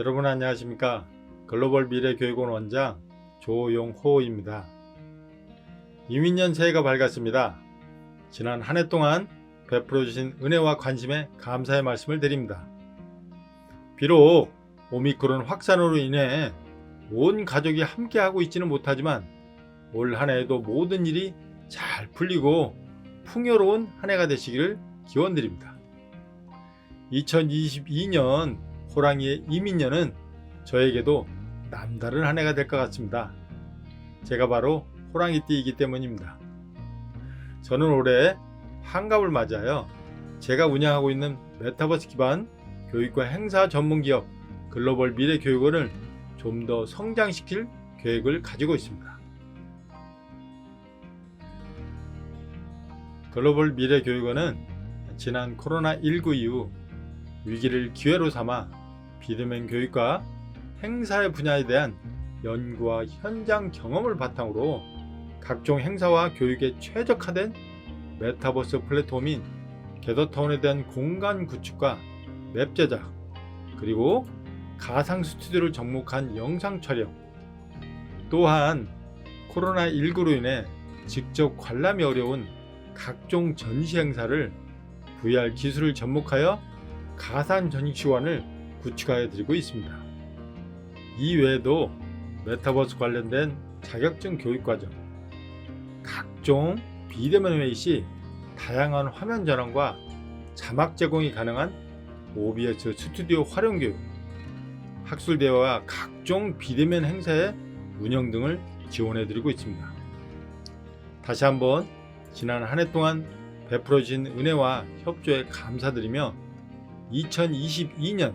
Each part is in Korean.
여러분 안녕하십니까? 글로벌 미래교육원 원장 조용호입니다. 이민년 새해가 밝았습니다. 지난 한 해 동안 베풀어 주신 은혜와 관심에 감사의 말씀을 드립니다. 비록 오미크론 확산으로 인해 온 가족이 함께 하고 있지는 못하지만 올 한 해에도 모든 일이 잘 풀리고 풍요로운 한 해가 되시기를 기원드립니다. 2022년 호랑이의 이민년은 저에게도 남다른 한 해가 될 것 같습니다. 제가 바로 호랑이띠이기 때문입니다. 저는 올해 한갑을 맞이하여 제가 운영하고 있는 메타버스 기반 교육과 행사 전문 기업 글로벌 미래 교육원을 좀 더 성장시킬 계획을 가지고 있습니다. 글로벌 미래 교육원은 지난 코로나19 이후 위기를 기회로 삼아 비대면 교육과 행사의 분야에 대한 연구와 현장 경험을 바탕으로 각종 행사와 교육에 최적화된 메타버스 플랫폼인 게더타운에 대한 공간 구축과 맵 제작 그리고 가상 스튜디오를 접목한 영상 촬영 또한 코로나19로 인해 직접 관람이 어려운 각종 전시 행사를 VR 기술을 접목하여 가상 전시관을 구축하여 드리고 있습니다. 이 외에도 메타버스 관련된 자격증 교육 과정, 각종 비대면 회의 시 다양한 화면 전환과 자막 제공이 가능한 OBS 스튜디오 활용 교육, 학술 대화와 각종 비대면 행사의 운영 등을 지원해 드리고 있습니다. 다시 한번 지난 한 해 동안 베풀어 주신 은혜와 협조에 감사드리며 2022년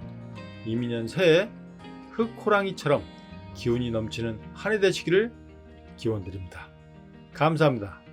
이민년 새해 흑호랑이처럼 기운이 넘치는 한 해 되시기를 기원드립니다. 감사합니다.